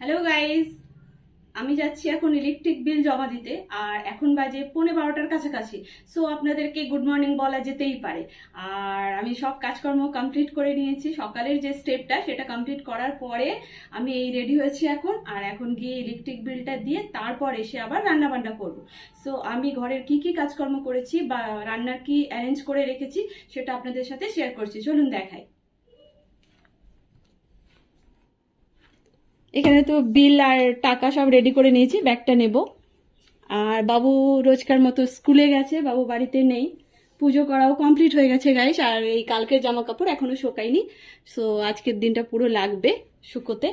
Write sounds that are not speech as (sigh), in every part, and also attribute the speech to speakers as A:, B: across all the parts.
A: Hello guys আমি যাচ্ছি এখন ইলেকট্রিক বিল জমা দিতে, আর এখন বাজে পৌনে বারোটার কাছাকাছি। সো আপনাদেরকে গুড মর্নিং বলা যেতেই পারে। আর আমি সব কাজকর্ম কমপ্লিট করে নিয়েছি। সকালের যে স্টেপটা সেটা কমপ্লিট করার পরে আমি এই রেডি হয়েছি এখন। আর এখন গিয়ে ইলেকট্রিক বিলটা দিয়ে তারপর এসে আবার রান্না বান্না করব। সো আমি ঘরের কি কি কাজকর্ম করেছি বা রান্নার কি অ্যারেঞ্জ করে রেখেছি, সেটা আপনাদের সাথে শেয়ার করছি। চলুন দেখাই। এখানে তো বিল আর টাকা সব রেডি করে নিয়েছি, ব্যাগটা নেব। আর বাবু রোজকার মতো স্কুলে গেছে, বাবু বাড়িতে নেই। পুজো করাও কমপ্লিট হয়ে গেছে গাইস আর এই কালকের জামা কাপড় এখনও শোকায়নি। সো আজকের দিনটা পুরো লাগবে শুকোতে।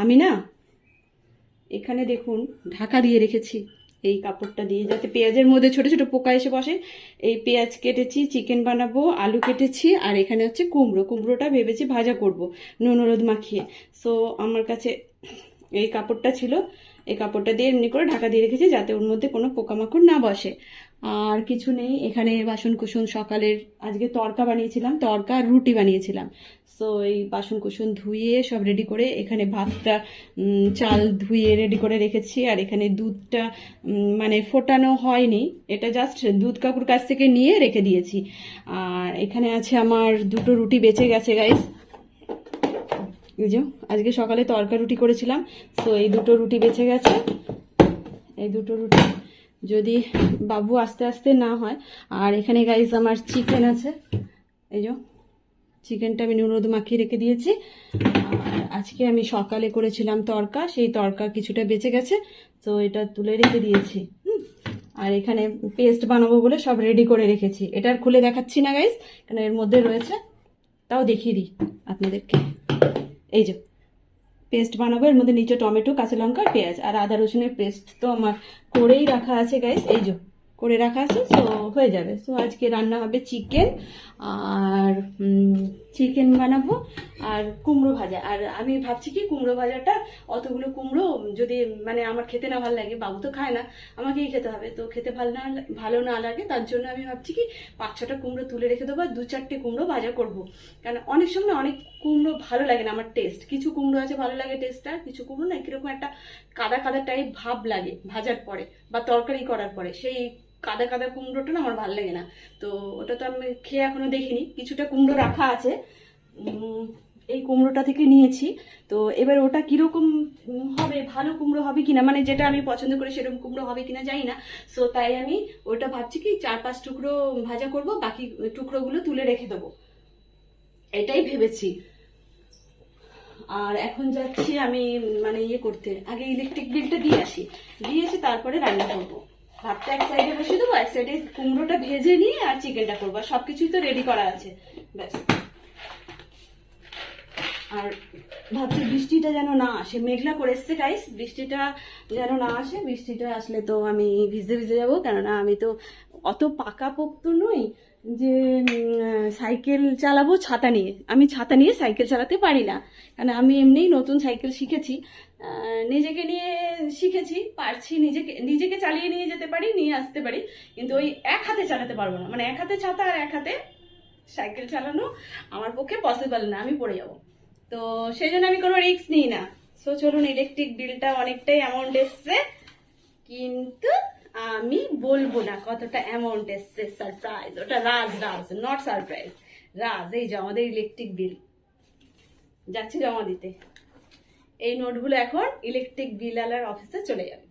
A: আমি না, এখানে দেখুন, ঢাকা দিয়ে রেখেছি। এই কাপড়টা দিয়ে, যাতে পেঁয়াজের মধ্যে ছোট ছোট পোকা এসে বসে। এই পেঁয়াজ কেটেছি, চিকেন বানাবো, আলু কেটেছি, আর এখানে হচ্ছে কুমড়ো। কুমড়োটা ভেবেছি ভাজা করব, নুন, হলুদ মাখিয়ে। সো আমার কাছে এই কাপড়টা ছিল। এই কাপড়টা দিয়ে এমনি করে ঢাকা দিয়ে রেখেছি, যাতে ওর মধ্যে কোনো পোকামাকড় না বসে। আর কিছু নেই, এখানে বাসন কুসন সকালের, আজকে তরকা বানিয়েছিলাম, তরকা আর রুটি বানিয়েছিলাম। সো এই বাসন কুসন ধুয়ে সব রেডি করে এখানে ভাতটা চাল ধুয়ে রেডি করে রেখেছি। আর এখানে দুধটা মানে ফোটানো হয়নি, এটা জাস্ট দুধ কাকুর কাছ থেকে নিয়ে রেখে দিয়েছি। আর এখানে আছে আমার দুটো রুটি বেঁচে গেছে গাইস বুঝো আজকে সকালে তরকা রুটি করেছিলাম। সো এই দুটো রুটি বেঁচে গেছে। এই দুটো রুটি যদি বাবু আস্তে আস্তে না হয়। আর এখানে গাইস আমার চিকেন আছে। এই যে চিকেনটা আমি নুন হলুদ মাখিয়ে রেখে দিয়েছি। আর আজকে আমি সকালে করেছিলাম তরকা, সেই তরকা কিছুটা বেঁচে গেছে, তো এটা তুলে রেখে দিয়েছি। আর এখানে পেস্ট বানাবো বলে সব রেডি করে রেখেছি। এটা আর খুলে দেখাচ্ছি না গাইস কারণ এর মধ্যে রয়েছে, তাও দেখিয়ে দিই আপনাদেরকে। এই যে পেস্ট বানাবো। এর মধ্যে নিচে টমেটো, কাঁচা লঙ্কা পেঁয়াজ আর আদা রসুনের পেস্ট তো আমার করেই রাখা আছে গাইস এই যে। করে রাখা আছে, তো হয়ে যাবে। তো আজকে রান্না হবে চিকেন আর চিকেন বানাবো আর কুমড়ো ভাজা। আর আমি ভাবছি কি, কুমড়ো ভাজাটা অতগুলো কুমড়ো যদি মানে আমার খেতে না ভালো লাগে, বাবু তো খায় না, আমাকেই খেতে হবে। তো খেতে ভালো না ভালো না লাগে, তার জন্য আমি ভাবছি কি, পাঁচ ছটা কুমড়ো তুলে রেখে দেবো আর দু চারটে কুমড়ো ভাজা করব। কারণ অনেক সময় অনেক কুমড়ো ভালো লাগে না আমার টেস্ট কিছু কুমড়ো আছে ভালো লাগে টেস্টটা কিছু কুমড়ো না, কীরকম একটা কাদা কাদা টাইপ ভাব লাগে ভাজার পরে বা তরকারি করার পরে। সেই কাদা কাদা কুমড়োটা না আমার ভালো লাগে না। তো ওটা তো আমি খেয়ে এখনও দেখিনি। কিছুটা কুমড়ো রাখা আছে। এই কুমড়োটা থেকে নিয়েছি। তো এবার ওটা কীরকম হবে, ভালো কুমড়ো হবে কিনা মানে যেটা আমি পছন্দ করি সেরকম কুমড়ো হবে কিনা জানি না। সো তাই আমি ওটা ভাবছি কি চার পাঁচ টুকরো ভাজা করব, বাকি টুকরোগুলো তুলে রেখে দেবো। এটাই ভেবেছি। আর এখন যাচ্ছি আমি মানে ইয়ে করতে। আগে ইলেকট্রিক বিলটা দিয়ে আসি। দিয়ে এসে তারপরে রান্না করব। ভাতটা এক সাইডে বসিয়ে দেবো, এক সাইডে কুমড়োটা ভেজে নিয়ে আর চিকেনটা করব। আর সবকিছুই তো রেডি করা আছে। ব্যাস। আর ভাবছি বৃষ্টিটা যেন না আসে। মেঘলা করে এসছে গাইস বৃষ্টিটা যেন না আসে, বৃষ্টিটা আসলে তো আমি ভিজে ভিজে যাব। কেননা আমি তো অত পাকা পোক্ত নই। যে সাইকেল চালাবো ছাতা নিয়ে। আমি ছাতা নিয়ে সাইকেল চালাতে পারি না। কারণ আমি এমনিই নতুন সাইকেল শিখেছি। নিজেকে নিয়ে শিখেছি, পারছি নিজেকে নিজেকে চালিয়ে নিয়ে যেতে পারি, নিয়ে আসতে পারি। কিন্তু ওই এক হাতে চালাতে পারব না। মানে এক হাতে ছাতা আর এক হাতে সাইকেল চালানো আমার পক্ষে পসিবল না। আমি পড়ে যাব। তো সেই জন্য আমি কোনো রিস্ক নিই না। সো চলুন ইলেকট্রিক বিলটা অনেকটাই অ্যামাউন্ট এসছে। কিন্তু আমি বলব না কতটা অ্যামাউন্ট এসছে সারপ্রাইজ ওটা রাজ রাজ নট সারপ্রাইজ রাজ, এই যে আমাদের ইলেকট্রিক বিল যাচ্ছি জমা দিতে। এই নোটগুলো এখন ইলেকট্রিক বিল আলার অফিসে চলে যাবে।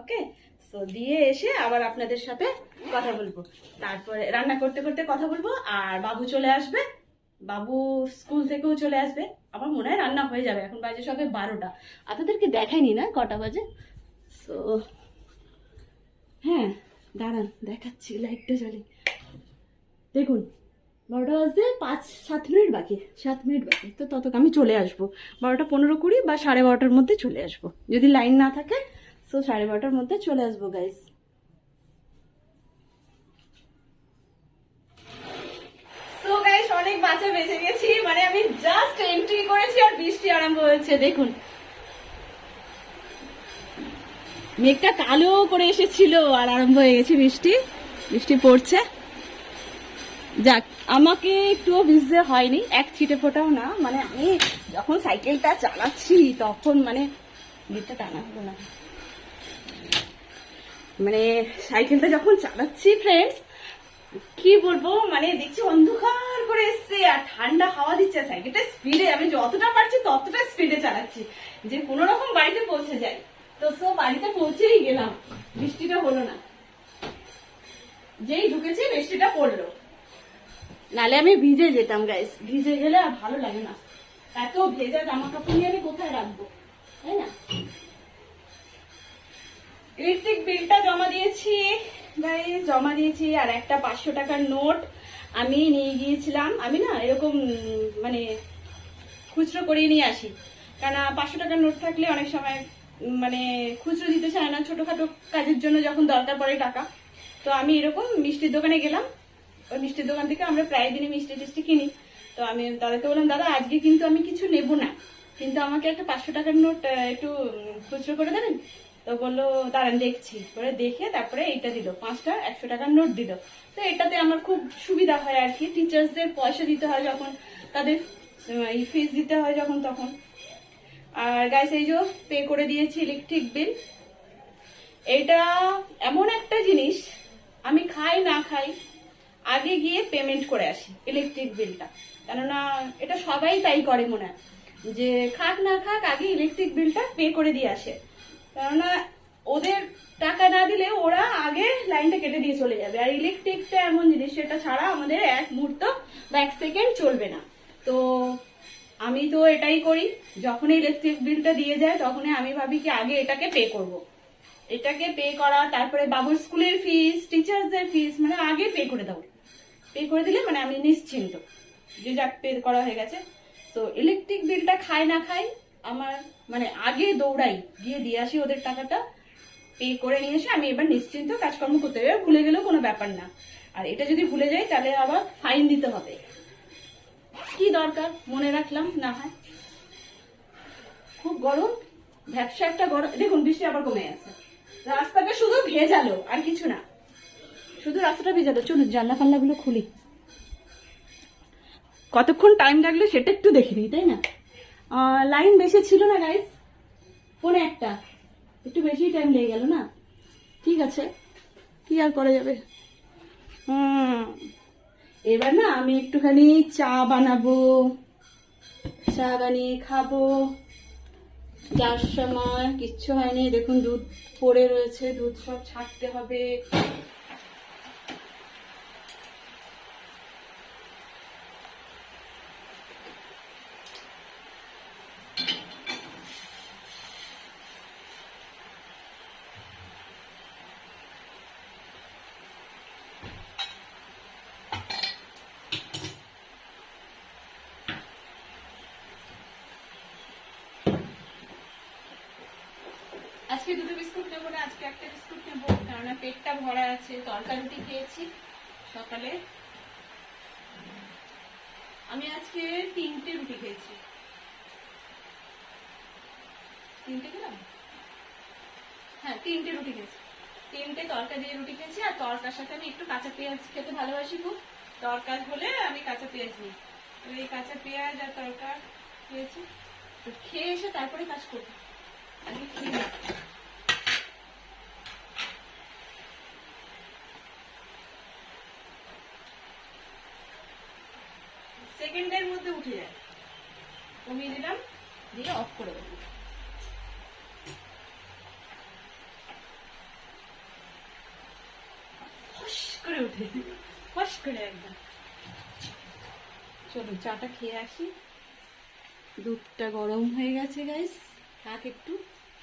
A: ওকে সো দিয়ে এসে আবার আপনাদের সাথে কথা বলব। তারপরে রান্না করতে করতে কথা বলব, আর বাবু চলে আসবে। বাবু স্কুল থেকেও চলে আসবে। আমার মনে হয় রান্না হয়ে যাবে। এখন বাজে সবে বারোটা। আপনাদেরকে দেখাইনি না কটা বাজে? সো হ্যাঁ দাঁড়ান, দেখাচ্ছি লাইটটা জ্বলে। দেখুন, বারোটা বাজতে পাঁচ, সাত মিনিট বাকি, সাত মিনিট বাকি। তো ততক আমি চলে আসব। বারোটা পনেরো কুড়ি বা সাড়ে বারোটার মধ্যে চলে আসব। যদি লাইন না থাকে, তো সাড়ে বারোটার মধ্যে চলে আসব গাইস অনেক বাঁচা বেঁচে গেছি। মানে আমি জাস্ট এন্ট্রি করেছি আর বৃষ্টি আরম্ভ হয়েছে, দেখুন। মেঘটা কালো করে এসেছিল আর আরম্ভ হয়ে গেছে বৃষ্টি। বৃষ্টি পড়ছে। যাক, আমাকে একটুও ভিজতে হয়নি। এক ছিটে ফোটাও না। মানে আমি যখন সাইকেলটা চালাচ্ছি, তখন মানে গেটটা টানা হলো না। মানে সাইকেলটা যখন চালাচ্ছি ফ্রেন্ডস কি বলব? মানে দেখছি অন্ধকার করে এসছে আর ঠান্ডা হাওয়া দিচ্ছে। সাইকেলটা স্পিডে আমি যতটা পারছি ততটা স্পিডে চালাচ্ছি। যে কোনো রকম বাড়িতে পৌঁছে যাই। তো সো বাড়িতে পৌঁছেই গেলাম। বৃষ্টিটা হলো না। যেই ঢুকেছি বৃষ্টিটা পড়ল। নালে আমি ভিজে যেতাম গাইস ভিজে গেলে আর ভালো লাগে না। এত ভেজা জামা কাপড় নিয়ে আমি কোথায় রাখব? তাই না? ইলেকট্রিক বিলটা জমা দিয়েছি গাইস জমা দিয়েছি, আর একটা পাঁচশো টাকার নোট আমি নিয়ে গিয়েছিলাম। আমি না এরকম মানে খুচরো করেই নিয়ে আসি। কারণ পাঁচশো টাকার নোট থাকলে অনেক সময় মানে খুচরো দিতে চায় না, ছোটখাটো কাজের জন্য যখন দরকার পড়ে টাকা। তো আমি এরকম মিষ্টির দোকানে গেলাম। ওই মিষ্টির দোকান থেকে আমরা প্রায় দিনই মিষ্টি টিষ্টি কিনি। তো আমি দাদাকে বললাম, দাদা, আজকে কিন্তু আমি কিছু নেব না। কিন্তু আমাকে একটা পাঁচশো টাকার নোট একটু খুচরো করে দেবেন? তো বলল, দাঁড়ান, দেখছি। করে দেখে তারপরে এইটা দিল, পাঁচটা একশো টাকার নোট দিল। তো এটাতে আমার খুব সুবিধা হয় আর কি। টিচার্সদের পয়সা দিতে হয় যখন, তাদের ফিস দিতে হয় যখন, তখন। আর গাইস এই যে পে করে দিয়েছি ইলেকট্রিক বিল এটা এমন একটা জিনিস, আমি খাই না খাই, আগে গিয়ে পেমেন্ট করে আসি ইলেকট্রিক বিলটা কেননা এটা সবাই তাই করে মনে হয়, যে খাক না খাক আগে ইলেকট্রিক বিলটা পে করে দিয়ে আসে। কেননা ওদের টাকা না দিলে ওরা আগে লাইনটা কেটে দিয়ে চলে যাবে। আর ইলেকট্রিকটা এমন জিনিস, সেটা ছাড়া আমাদের এক মুহূর্ত বা এক সেকেন্ড চলবে না। তো আমি তো এটাই করি যখন ইলেকট্রিক বিলটা দিয়ে যায়, তখনই আমি ভাবি কি আগে এটাকে পে করব। এটাকে পে করা, তারপরে বাবুর স্কুলের ফিস টিচার্সদের ফিস মানে আগে পে করে দাও। পে করে দিলে মানে আমি নিশ্চিন্ত যে যাক পে করা হয়ে গেছে। তো ইলেকট্রিক বিলটা খাই না খাই, আমার মানে আগে দৌড়াই, গিয়ে দিয়ে আসি ওদের টাকাটা পে করে নিয়ে এসে আমি এবার নিশ্চিন্ত কাজকর্ম করতে হবে। ভুলে গেলেও কোনো ব্যাপার না। আর এটা যদি ভুলে যাই, তাহলে আবার ফাইন দিতে হবে। কি দরকার? মনে রাখলাম, না হয়। খুব গরম, ব্যবসা একটা গরম দেখুন, বৃষ্টি আবার কমে গেছে। রাস্তাটা শুধু ভেজালো, আর কিছু না। শুধু রাস্তাটা ভেজালো। চলুন, জানলা ফাল্লাগুলো খুলি। কতক্ষণ টাইম লাগল সেটা একটু দেখে নিই, তাই না? লাইন বেশি ছিল না গাইস পনে একটা। একটু বেশি টাইম লেগে গেল না? ঠিক আছে। কি আর করা যাবে? হুম। এবার না আমি একটুখানি চা বানাবো। চা বানিয়ে খাব। চার সময় কিচ্ছু হয়নি। দেখুন দুধ পড়ে রয়েছে, দুধ সব ছাড়তে হবে। আজকে দুটো বিস্কুট নেব না, আজকে একটা বিস্কুট নেব, কেননা পেটটা ভরা আছে তরকা রুটি খেয়েছি সকালে। আমি আজকে তিনটে রুটি খেয়েছি। তিনটে খেলাম? হ্যাঁ তিনটে রুটি খেয়েছি। তিনটে তরকা দিয়ে রুটি খেয়েছি, আর তরকার সাথে আমি একটু কাঁচা পেঁয়াজ খেতে ভালোবাসি খুব। তরকার হলে আমি কাঁচা পেঁয়াজ নিই। এই কাঁচা পেঁয়াজ আর তরকা খেয়েছি। খেয়ে এসে তারপরে কাজ করব। আগে খেয়ে মধ্যে উঠে যায়। কমিয়ে দিলাম, দিয়ে অফ করে দেবো। করে উঠে ফস করে একদম। চলো, চাটা খেয়ে আসি। দুধটা গরম হয়ে গেছে গাইস থাক একটু,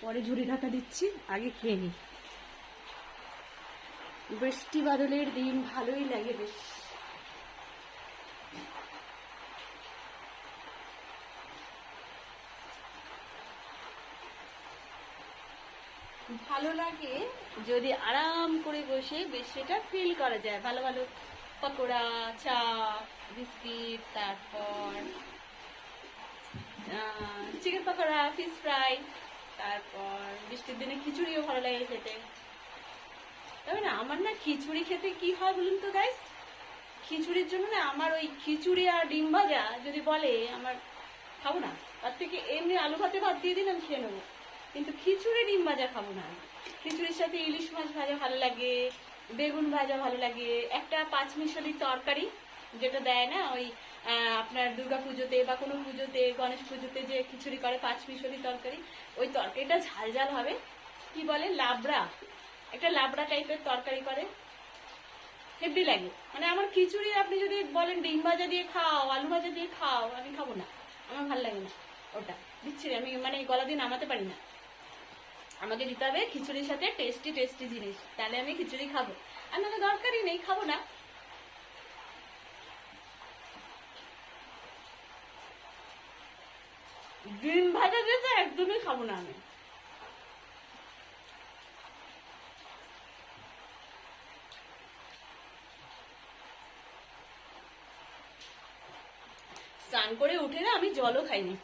A: পরে ঝুড়ি ঢাকা দিচ্ছি, আগে খেয়ে নিই বৃষ্টি বাদলের দিন ভালোই লাগে বেশ। ভালো লাগে যদি আরাম করে বসে বেশ সেটা ফিল করা যায়। ভালো ভালো পকোড়া, চা, বিস্কিট, তারপর চিকেন পকোড়া ফিশ ফ্রাই তারপর বৃষ্টির দিনে খিচুড়িও ভালো লাগে খেতে। তবে না, আমার না খিচুড়ি খেতে কি হয় বলুন তো গাইস খিচুড়ির জন্য না আমার ওই খিচুড়ি আর ডিম ভাজা যদি বলে, আমার খাব না। তার থেকে এমনি আলু ভাতে ভাত দিয়ে দিন আমি খেয়ে নেব। কিন্তু খিচুড়ি ডিম ভাজা খাব না আমি। খিচুড়ির সাথে ইলিশ মাছ ভাজা ভালো লাগে, বেগুন ভাজা ভালো লাগে। একটা পাঁচ মিশালি তরকারি যেটা দেয় না ওই আপনার দুর্গা পুজোতে বা কোনো পুজোতে, গণেশ পুজোতে যে খিচুড়ি করে পাঁচমিশালি তরকারি, ওই তরকারিটা ঝাল ঝাল হবে। কি বলে? লাবড়া। একটা লাবড়া টাইপের তরকারি করে। হেভি লাগে। মানে আমার খিচুড়ি আপনি যদি বলেন ডিম ভাজা দিয়ে খাও, আলু ভাজা দিয়ে খাও, আমি খাব না। আমার ভালো লাগে না ওটা। দিচ্ছি আমি মানে গলা দিয়ে নামাতে পারি না। আমাকে দিতে হবে খিচুড়ির সাথে টেস্টি টেস্টি জিনিস। তাহলে আমি খিচুড়ি খাব। আর নাহলে দরকারই নেই, খাব না। ডিম ভাজা তো একদমই খাব না আমি। স্নান করে উঠে না আমি জলও খাইনি।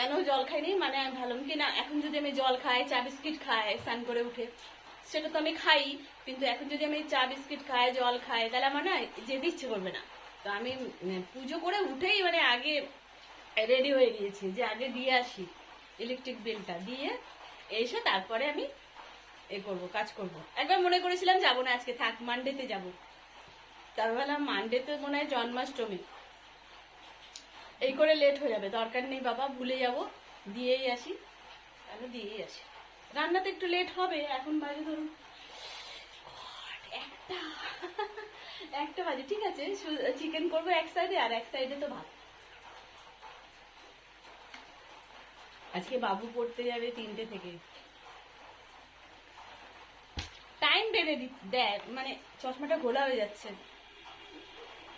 A: কেন জল খাইনি মানে আমি ভাবলাম কি না, এখন যদি আমি জল খাই, চা বিস্কিট খাই, স্নান করে উঠে, সেটা তো আমি খাই, কিন্তু এখন যদি আমি চা বিস্কিট খাই, জল খাই, তাহলে আমার না যেতে ইচ্ছে করবে না। তো আমি পুজো করে উঠেই মানে আগে রেডি হয়ে গিয়েছি যে আগে দিয়ে আসি ইলেকট্রিক বিলটা দিয়ে এসে তারপরে আমি এ করব, কাজ করব। একবার মনে করেছিলাম যাব না, আজকে থাক মানডেতে যাব। তারপর মানডেতে মনে হয় জন্মাষ্টমী। এই করে লেট হয়ে যাবে, দরকার নেই বাবা, ভুলে যাব, দিয়েই আসি। তাহলে দিয়েই আসি। রান্নাতে একটু লেট হবে, এখন বাজে ধরুন একটা। একটা বাজে, ঠিক আছে চিকেন করব এক সাইডে আর এক সাইডে তো ভাত। আজকে বাবু পড়তে যাবে তিনটে থেকে। টাইম বেড়ে দি- দেয় মানে চশমাটা ঘোলা হয়ে যাচ্ছে।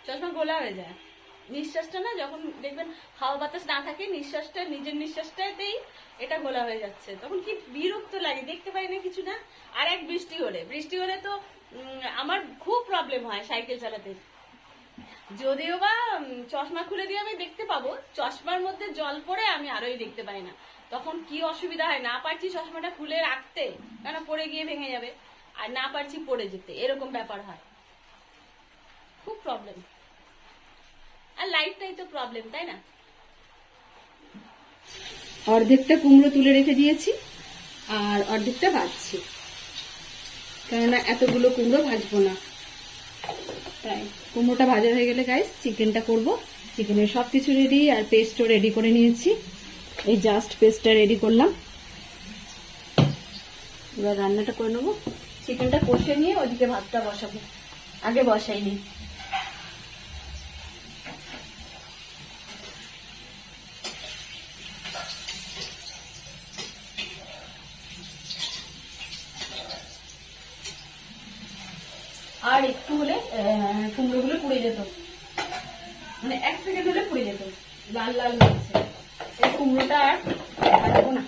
A: চশমা গোলা হয়ে যায়। নিঃশ্বাসটা না, যখন দেখবেন হাওয়া বাতাস না থাকে, নিঃশ্বাসটা, নিজের নিঃশ্বাসটাতেই এটা গোলা হয়ে যাচ্ছে। তখন কি বিরক্ত লাগে, দেখতে পাই না কিছু না। আর এক বৃষ্টি হলে বৃষ্টি হলে তো আমার খুব প্রবলেম হয় সাইকেল চালাতে। যদিও বা চশমা খুলে দিয়ে আমি দেখতে পাবো, চশমার মধ্যে জল পড়ে আমি আরোই দেখতে পাই না। তখন কি অসুবিধা হয়, না পারছি চশমাটা খুলে রাখতে কেন পড়ে গিয়ে ভেঙে যাবে, আর না পারছি পড়ে যেতে, এরকম ব্যাপার হয়। খুব প্রবলেম আর লাইফটাই তো প্রবলেম তাই না? অর্ধেকটা কুমড়ো তুলে রেখে দিয়েছি, আর অর্ধেকটা ভাজছি। কেননা এতগুলো কুমড়ো ভাজবো না। তাই কুমড়োটা ভাজা হয়ে গেলে গাইস চিকেনটা করব। চিকেনের সব কিছু রেডি আর পেস্টও রেডি করে নিয়েছি। এই জাস্ট পেস্টটা রেডি করলাম। এবার রান্নাটা করে নেব। চিকেনটা কষে নিয়ে ওদিকে ভাতটা বসাবো। আগে বসাইনি। আর একটু হলে কুমড়োগুলো পুড়ে যেত। মানে এক সেকেন্ড হলে পুড়ে যেত। লাল লাল হচ্ছে এই কুমড়োটা আর না।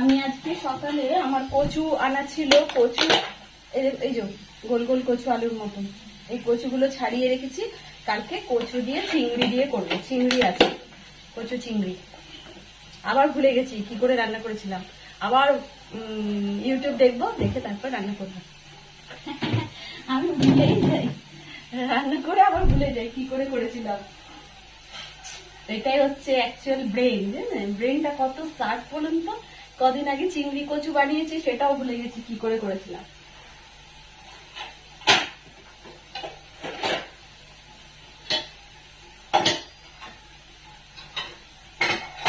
A: আমি আজকে সকালে আমার কচু আনা ছিল, কচু এই যে গোল গোল কচু আলুর মতন। এই কচুগুলো ছাড়িয়ে রেখেছি। কালকে কচু দিয়ে চিংড়ি দিয়ে করব। চিংড়ি আছে, কচু চিংড়ি। আবার ভুলে গেছি, কি করে রান্না করেছিলাম। আবার ইউটিউব দেখব, দেখে তারপর রান্না করব। আমি ভুলেই যাই। রান্না করে আবার ভুলে যাই, কি করে করেছিলাম। এটাই হচ্ছে অ্যাকচুয়াল ব্রেন ব্রেনটা কত সার্চ বলুন তো? কদিন আগে চিংড়ি কচু বানিয়েছি, সেটাও ভুলে গেছি, কি করে করেছিলাম।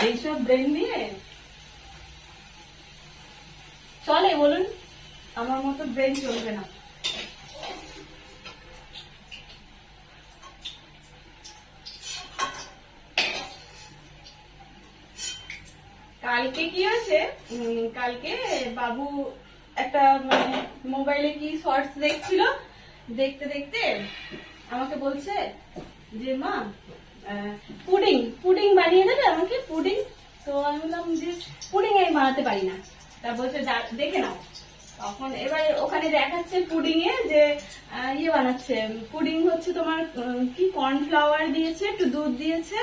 A: এইসব ব্রেন দিয়ে চলে বলুন। আমার মতো ব্রেন চলবে না। কালকে কি হয়েছে? কালকে বাবু একটা মানে মোবাইলে কি শর্টস দেখছিল? দেখতে দেখতে আমাকে বলছে যে, মা পুডিং পুডিং বানিয়ে দেবে আমাকে পুডিং তো আমি বললাম যে পুডিং আমি বানাতে পারি না। তা বলছে "দা- দেখে নাও। তখন এবার ওখানে দেখাচ্ছে পুডিং এ যে ইয়ে বানাচ্ছে পুডিং হচ্ছে তোমার কি কর্নফ্লাওয়ার দিয়েছে, একটু দুধ দিয়েছে,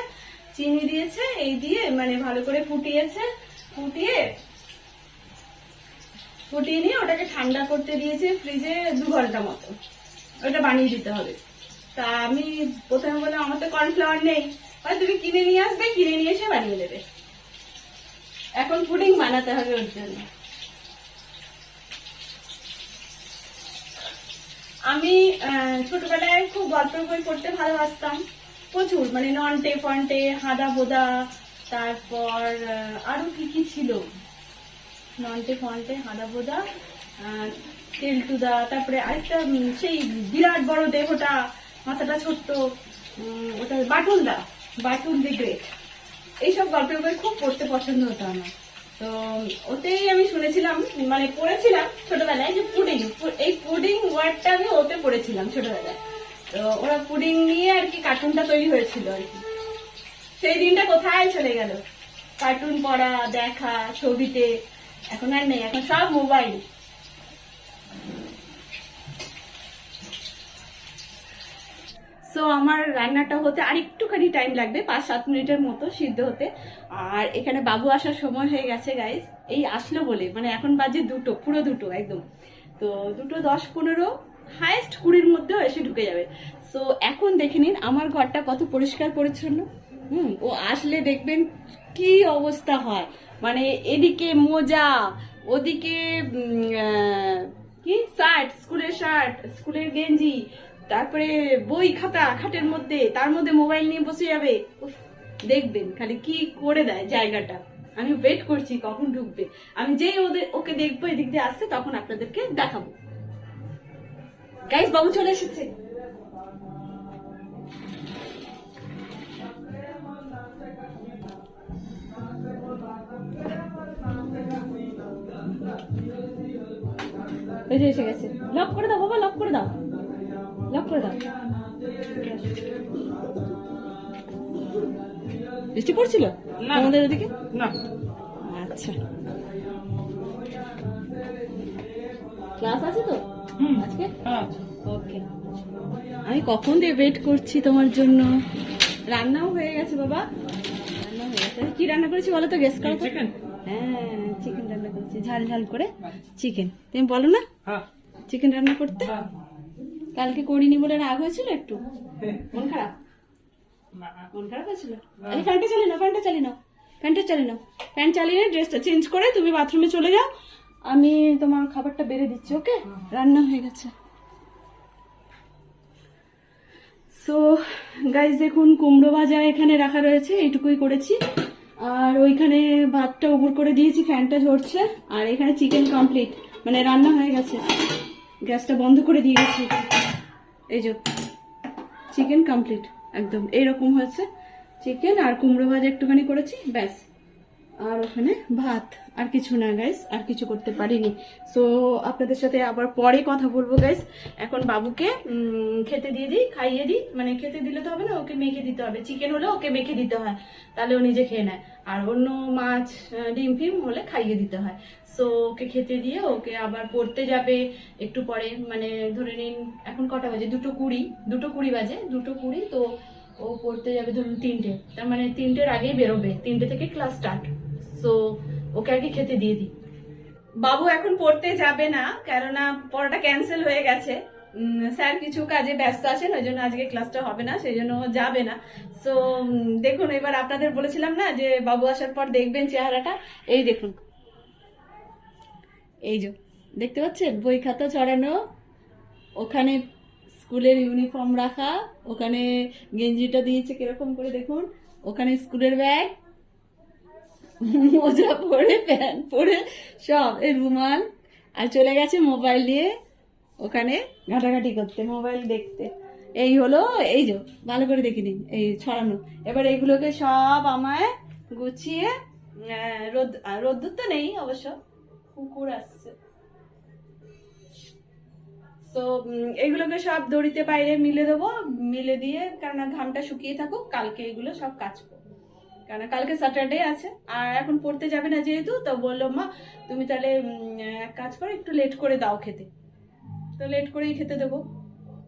A: চিনি দিয়েছে, এই দিয়ে মানে ভালো করে ফুটিয়েছে, ফুটিয়ে ফুটিয়ে নিয়ে ওটাকে ঠান্ডা করতে দিয়েছে ফ্রিজে দু ঘণ্টা মতো। ওটা বানিয়ে দিতে হবে। তা আমি প্রথমে বললাম, আমার তো কর্নফ্লাওয়ার নেই। তুমি কিনে নিয়ে আসবে, কিনে নিয়ে এসে বানিয়ে দেবে। এখন পুডিং বানাতে হবে ওর জন্য। আমি ছোটবেলায় খুব গল্পের বই পড়তে ভালোবাসতাম, প্রচুর মানে নন্টে, ফন্টে, হাদা বোদা, তারপর আরও কি কি ছিল? নন্টে, ফন্টে, হাদা বোদা তেলটুদা তারপরে আরেকটা সেই বিরাট বড় দেহটা, মাথাটা ছোট্ট ওটা বাটুলদা, বাটুল দি গ্রেট এইসব গল্পের বই খুব পড়তে পছন্দ হতো আমার। তো ওতেই আমি শুনেছিলাম মানে পড়েছিলাম ছোটবেলায় যে পুডিং এই পুডিং ওয়ার্ডটা আমি ওতে পড়েছিলাম ছোটবেলায়। তো ওরা পুডিং নিয়ে আর কি কার্টুনটা তৈরি হয়েছিল আর কি। সেই দিনটা কোথায় চলে গেল? কার্টুন পড়া, দেখা, ছবিতে, এখন আর নেই, এখন সব মোবাইল। সো আমার রান্নাটা হতে আর একটুখানি টাইম লাগবে পাঁচ সাত মিনিটের মতো সিদ্ধ হতে। আর এখানে বাবু আসার সময় হয়ে গেছে গাইজ এই আসলো বলে মানে এখন বাজে দুটো, পুরো দুটো একদম। তো দুটো দশ পনেরো হায়েস্ট কুড়ির মধ্যেও এসে ঢুকে যাবে। সো এখন দেখে নিন, আমার ঘরটা কত পরিষ্কার পরিচ্ছন্ন। হুম, ও আসলে দেখবেন কি অবস্থা হয়। মানে এদিকে মোজা, ওদিকে কি? শার্ট, স্কুলের শার্ট, স্কুলের গেঞ্জি তারপরে বই খাতা খাটের মধ্যে, তার মধ্যে মোবাইল নিয়ে বসে যাবে। দেখবেন খালি কি করে দেয় জায়গাটা। আমি ওয়েট করছি কখন ঢুকবে। আমি যেই ওদের ওকে দেখব, এদিক দিয়ে আসছে, তখন আপনাদেরকে দেখাবো। গাইস বাবু চলে এসেছে। এসে গেছে। লক করে দাও, বাবা লক করে দাও। লক করে দাও বৃষ্টি পড়ছিল? আমাদের ওদিকে
B: না।
A: আচ্ছা। ক্লাস আছে তো? আজকে?
B: আচ্ছা
A: ওকে। আমি কখন দিয়ে ওয়েট করছি তোমার জন্য? রান্নাও হয়ে গেছে বাবা। রান্না হয়ে গেছে। কি রান্না করেছি বলো তো? গেস করো
B: চিকেন
A: হ্যাঁ চিকেন রান্না করেছি। ঝাল ঝাল করে চিকেন তুমি বলো না?
B: হ্যাঁ।
A: চিকেন রান্না করতে?
B: হ্যাঁ।
A: কালকে করিনি বলে রাগ হয়েছিল একটু। মন খারাপ? মন খারাপ হয়েছিল? আরে ফ্যানটা চালিয়ে নাও ফ্যানটা চালিয়ে নাও ফ্যানটা চালিয়ে নাও। ফ্যান চালিয়ে ড্রেসটা চেঞ্জ করে তুমি বাথরুমে চলে যাও। আমি তোমার খাবারটা বেড়ে দিচ্ছি ওকে? রান্না হয়ে গেছে। সো গাইজ দেখুন কুমড়ো ভাজা এখানে রাখা রয়েছে এইটুকুই করেছি। আর ওইখানে ভাতটা উপর করে দিয়েছি ফ্যানটা ঝরছে আর এখানে চিকেন কমপ্লিট মানে রান্না হয়ে গেছে। গ্যাসটা বন্ধ করে দিয়ে গেছি। এই যে চিকেন কমপ্লিট একদম। এইরকম হয়েছে। চিকেন আর কুমড়ো ভাজা একটুখানি করেছি, ব্যাস। আর ওখানে ভাত, আর কিছু না গাইস আর কিছু করতে পারিনি। সো আপনাদের সাথে আবার পরে কথা বলব গাইস এখন বাবুকে খেতে দিয়ে দিই, খাইয়ে দিই। মানে খেতে দিলে তো হবে না, ওকে মেখে দিতে হবে। চিকেন হলে ওকে মেখে দিতে হয়, তাহলে ও নিজে খেয়ে নেয়। আর অন্য মাছ ডিম ফিম হলে খাইয়ে দিতে হয়। সো ওকে খেতে দিয়ে ওকে আবার পড়তে যাবে একটু পরে। মানে ধরে নিন, এখন কটা বাজে? দুটো কুড়ি দুটো কুড়ি বাজে, দুটো কুড়ি, তো ও পড়তে যাবে ধরুন তিনটে। তার মানে তিনটের আগেই বেরোবে, তিনটে থেকে ক্লাস স্টার্ট সো ওকে আগে খেতে দিয়ে দিই। বাবু এখন পড়তে যাবে না, কেননা পড়াটা ক্যান্সেল হয়ে গেছে। স্যার কিছু কাজে ব্যস্ত আছেন, ওই জন্য আজকে ক্লাসটা হবে না, সেই জন্য যাবে না। সো দেখুন, এবার আপনাদের বলেছিলাম না যে, বাবু আসার পর দেখবেন চেহারাটা? এই দেখুন। এই যে, দেখতে পাচ্ছেন? বই খাতা ছড়ানো, ওখানে স্কুলের ইউনিফর্ম রাখা, ওখানে গেঞ্জিটা দিয়েছে কীরকম করে দেখুন। ওখানে স্কুলের ব্যাগ (laughs) মোজা পরে, প্যান্ট পরে, সব। এই রুমাল আর চলে গেছে মোবাইল নিয়ে ওখানে ঘাটাঘাটি করতে, মোবাইল দেখতে। এই হলো, এই যে, ভালো করে দেখে নিন, এই ছড়ানো। এবার এইগুলোকে সব আমায় গুছিয়ে রোদ রোদ্দুর তো নেই অবশ্য, কুকুর আসছে। তো এগুলোকে সব দড়িতে বাইরে মিলে দেবো, মিলে দিয়ে কেননা ঘামটা শুকিয়ে থাকুক, কালকে এগুলো সব কাচবো কেন কালকে স্যাটারডে আছে। আর এখন পড়তে যাবে না যেহেতু, তো বলল, মা, তুমি তাহলে এক কাজ করো, একটু লেট করে দাও খেতে। তো লেট করেই খেতে দেবো।